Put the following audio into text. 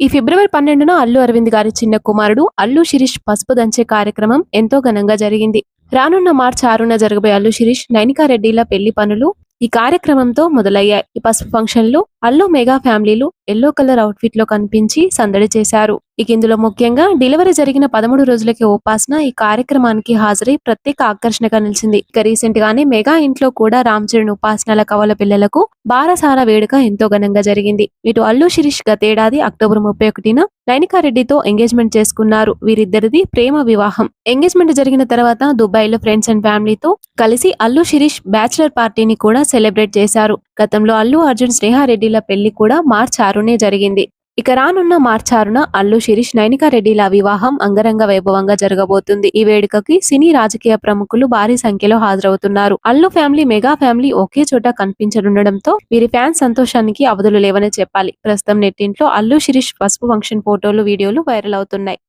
ఈ ఫిబ్రవరి పన్నెండున అల్లు అరవింద్ గారి చిన్న కుమారుడు అల్లు శిరీష్ పసుపు దంచే కార్యక్రమం ఎంతో ఘనంగా జరిగింది. రానున్న మార్చి ఆరున జరగబోయే అల్లు శిరీష్ నైనికారెడ్డిల పెళ్ళి పనులు ఈ కార్యక్రమంతో మొదలయ్యాయి. ఈ పసుపు ఫంక్షన్లో అల్లు మెగా ఫ్యామిలీలు ఎల్లో కలర్ అవుట్ఫిట్లో కనిపించి సందడి చేశారు. ఇక ఇందులో ముఖ్యంగా డెలివరీ జరిగిన పదమూడు రోజులకి ఉపాసన ఈ కార్యక్రమానికి హాజరై ప్రత్యేక ఆకర్షణగా నిలిచింది. ఇక రీసెంట్ గానే మెగా ఇంట్లో కూడా రామ్ చరణ్ ఉపాసనల కవల పిల్లలకు బారసార వేడుక ఎంతో ఘనంగా జరిగింది. ఇటు అల్లు శిరీష్ గతేడాది అక్టోబర్ ముప్పై ఒకటిన లైనికారెడ్డితో ఎంగేజ్మెంట్ చేసుకున్నారు. వీరిద్దరిది ప్రేమ వివాహం. ఎంగేజ్మెంట్ జరిగిన తర్వాత దుబాయ్లో ఫ్రెండ్స్ అండ్ ఫ్యామిలీతో కలిసి అల్లు శిరీష్ బ్యాచిలర్ పార్టీని కూడా సెలబ్రేట్ చేశారు. గతంలో అల్లు అర్జున్ స్నేహారెడ్డిల పెళ్ళి కూడా మార్చి ఆరునే జరిగింది. ఇక రానున్న మార్చారున అల్లు శిరీష్ నైనికారెడ్డిల వివాహం అంగరంగ వైభవంగా జరగబోతుంది. ఈ వేడుకకి సినీ రాజకీయ ప్రముఖులు భారీ సంఖ్యలో హాజరవుతున్నారు. అల్లు ఫ్యామిలీ మెగా ఫ్యామిలీ ఒకే చోట కనిపించనుండడంతో వీరి ఫ్యాన్స్ సంతోషానికి అవధులు లేవనే చెప్పాలి. ప్రస్తుతం నెట్టింట్లో అల్లు శిరీష్ పసుపు ఫంక్షన్ ఫోటోలు వీడియోలు వైరల్ అవుతున్నాయి.